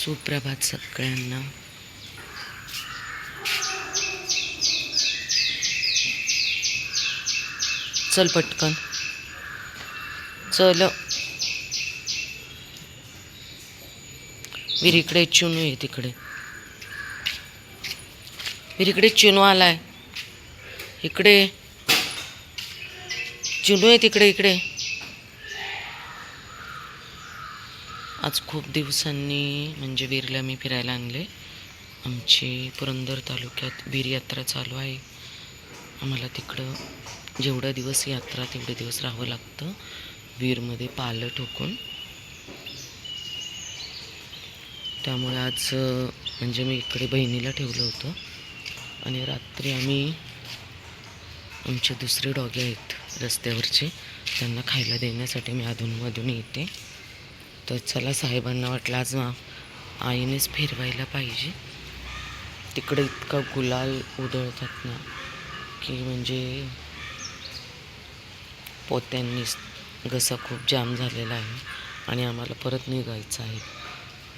सुप्रभात सगळ्यांना. चल पटकन. चल. वीर इकडे चुनू आहे तिकडे. वीर इकडे चुनू आलाय. इकडे. चुनू आहे तिकडे इकडे. आज खूप दिवसांनी म्हणजे वीरला मी फिरायला आणले. आमची पुरंदर तालुक्यात वीर यात्रा चालू आहे. आम्हाला तिकडं जेवढा दिवस यात्रा तेवढे दिवस राहावं लागतं. वीरमध्ये पालं ठोकून. त्यामुळे आज म्हणजे मी इकडे बहिणीला ठेवलं होतं. आणि रात्री आम्ही आमचे दुसरे डॉगे आहेत रस्त्यावरचे त्यांना खायला देण्यासाठी मी अधूनमधून येते. तर चला साहेबांना वाटलं आज मग आईनेच फिरवायला पाहिजे. तिकडे इतका गुलाल उधळतात ना की म्हणजे पोत्यांनीच घसा खूप जाम झालेला आहे आणि आम्हाला परत निघायचं आहे.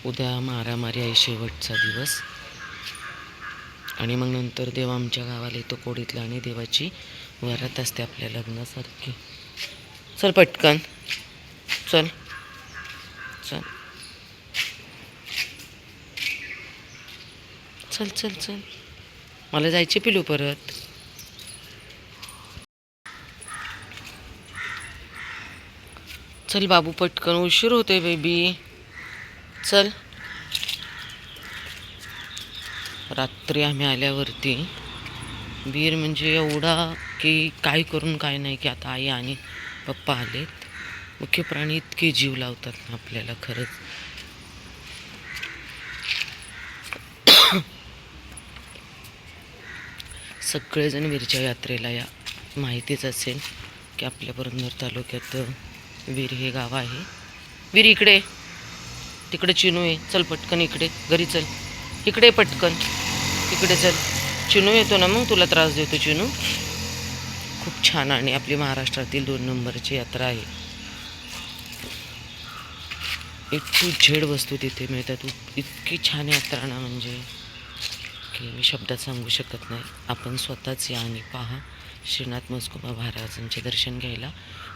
उद्या मारामारी आहे शेवटचा दिवस. आणि मग नंतर देव आमच्या गावाला येतो कोडीतला आणि देवाची वरात असते आपल्या लग्नासारखी. चल पटकन. चल. चल चल चल. मला जायचे पिलू परत. चल बाबू पटकन उशीर होतोय बेबी चल. रात्री आम्ही आल्यावरती बीर म्हणजे एवढा की काय करून काय नाही की आता आई आणि पप्पा आलेत. मुख्य प्राणी इतके जीव लावतात ना आपल्याला खरंच. सगळेजण वीरच्या यात्रेला या. माहितीच असेल की आपल्या पुरंदर तालुक्यात वीर हे गाव आहे. वीर इकडे. तिकडे चिनू आहे. चल पटकन इकडे. घरी चल. इकडे पटकन. इकडे चल. चिनू येतो ना मग? तुला त्रास देतो चिनू. खूप छान आणि आपली महाराष्ट्रातील दोन नंबरची यात्रा आहे. ए टू झेड वस्तू तिथे मिळतात. इतकी छान यात्रा ना म्हणजे. की मी शब्दात सांगू शकत नाही. आपण स्वतःच या आणि पहा. श्रीनाथ मस्कोबा महाराजांचे दर्शन घ्यायला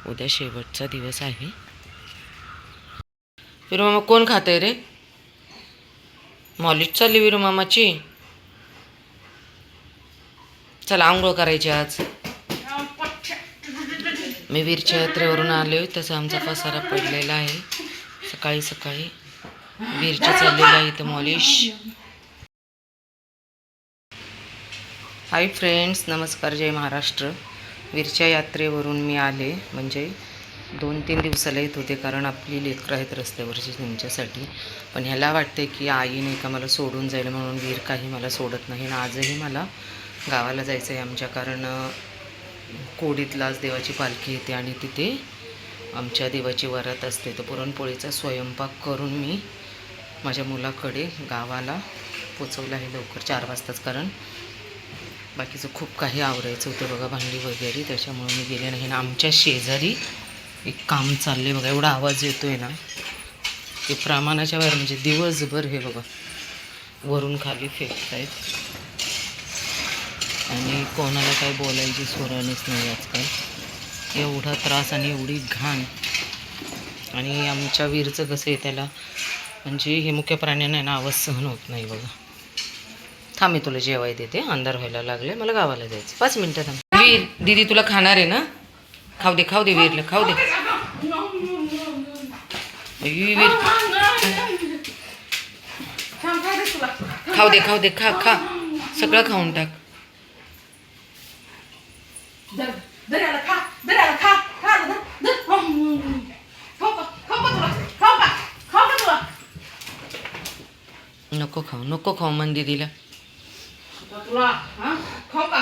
उद्या शेवटचा दिवस आहे. विरुमामा कोण खात आहे रे? मॉलिश चालली विरुमामाची. चला आंघोळ करायची आज. मी वीरच्या यात्रेवरून आले तसं आमचा पसारा पडलेला आहे. सकाळी सकाळी वीरच्या चाललेलं आहे इथं मॉलिश. हाय फ्रेंड्स नमस्कार जय महाराष्ट्र. वीरच्या यात्रेवरून मी आले म्हणजे दोन तीन दिवसाला येत होते कारण आपली लेकरं आहेत रस्त्यावरची त्यांच्यासाठी. पण ह्याला वाटते की आई नाही का मला सोडून जाईल म्हणून वीर काही मला सोडत नाही आणि आजही मला गावाला जायचं आहे आमच्या कारण कोडीतला कोडीतलाच देवाची पालखी येते आणि तिथे आमच्या देवाची वरात असते. तर पुरणपोळीचा स्वयंपाक करून मी माझ्या मुलाकडे गावाला पोचवलं आहे लवकर चार वाजताच कारण बाकीचं खूप काही आवरायचं होतं बघा भांडी वगैरे. त्याच्यामुळे मी गेले नाही. ना आमच्या शेजारी एक काम चालले बघा एवढा आवाज येतो आहे ना ते प्रमाणाच्या बाहेर म्हणजे दिवसभर हे बघा वरून खाली फेकतायत. आणि कोणाला काय बोलायची सोराणीच नाही आजकाल. एवढा त्रास आणि एवढी घाण. आणि आमच्या वीरचं कसं आहे त्याला म्हणजे हे मुख्य प्राण्यांना आहे ना आवाज सहन होत नाही बघा. थांब मी तुला जेवाय देते. अंधार व्हायला लागले मला गावाला जायचं पाच मिनटं थांब. वीर दीदी तुला खाणार आहे ना? खाऊ दे खाऊ दे वीरला खाऊ दे. वीर खाऊ दे खाऊ दे खा खा. सगळं खाऊन टाक. नको खाऊ नको खाऊ मन दीदीला. तुला हा खाऊ का